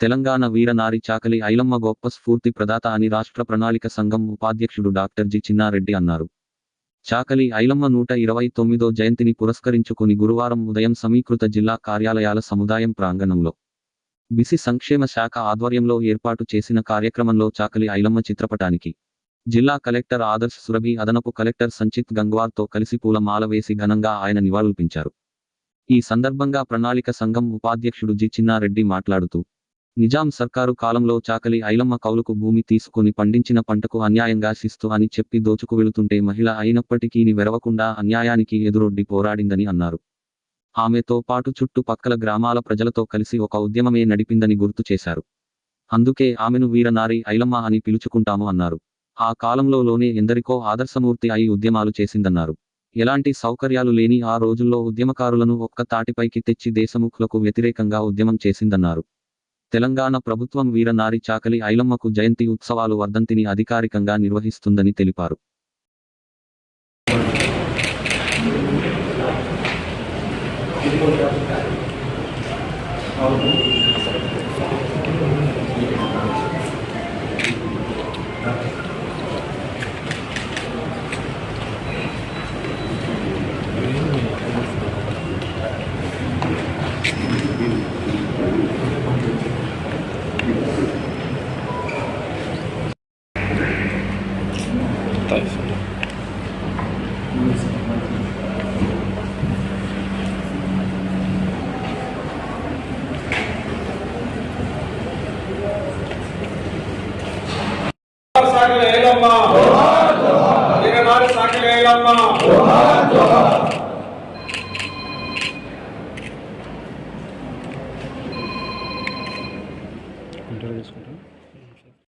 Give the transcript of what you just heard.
తెలంగాణ వీరనారి చాకలి ఐలమ్మ గొప్ప స్ఫూర్తి ప్రదాత అని రాష్ట్ర ప్రణాళిక సంఘం ఉపాధ్యక్షుడు డాక్టర్ జి చిన్నారెడ్డి అన్నారు. చాకలి ఐలమ్మ నూట ఇరవై తొమ్మిదో జయంతిని పురస్కరించుకుని గురువారం ఉదయం సమీకృత జిల్లా కార్యాలయాల సముదాయం ప్రాంగణంలో బిసి సంక్షేమ శాఖ ఆధ్వర్యంలో ఏర్పాటు చేసిన కార్యక్రమంలో చాకలి ఐలమ్మ చిత్రపటానికి జిల్లా కలెక్టర్ ఆదర్శ్ సురభి అదనపు కలెక్టర్ సంచిత్ గంగ్వార్తో కలిసి పూలమాల వేసి ఘనంగా ఆయన నివాళులర్పించారు. ఈ సందర్భంగా ప్రణాళిక సంఘం ఉపాధ్యక్షుడు జి చిన్నారెడ్డి మాట్లాడుతూ నిజాం సర్కారు కాలంలో చాకలి ఐలమ్మ కౌలుకు భూమి తీసుకుని పండించిన పంటకు అన్యాయంగా శిస్తు అని చెప్పి దోచుకు వెళుతుంటే మహిళ అయినప్పటికీ వెరవకుండా అన్యాయానికి ఎదురొడ్డి పోరాడిందని అన్నారు. ఆమెతో పాటు చుట్టుపక్కల గ్రామాల ప్రజలతో కలిసి ఒక ఉద్యమమే నడిపిందని గుర్తు చేశారు. అందుకే ఆమెను వీరనారి ఐలమ్మ అని పిలుచుకుంటాము అన్నారు. ఆ కాలంలోనే ఎందరికో ఆదర్శమూర్తి అయి ఉద్యమాలు చేసిందన్నారు. ఎలాంటి సౌకర్యాలు లేని ఆ రోజుల్లో ఉద్యమకారులను ఒక్క తాటిపైకి తెచ్చి దేశముఖులకు వ్యతిరేకంగా ఉద్యమం చేసిందన్నారు. తెలంగాణ ప్రభుత్వం వీరనారి చాకలి ఐలమ్మకు జయంతి ఉత్సవాలు వర్ధంతిని అధికారికంగా నిర్వహిస్తుందని తెలిపారు వీరనారి సాకలి ఏలమ్మ ఇంటర్వ్యూ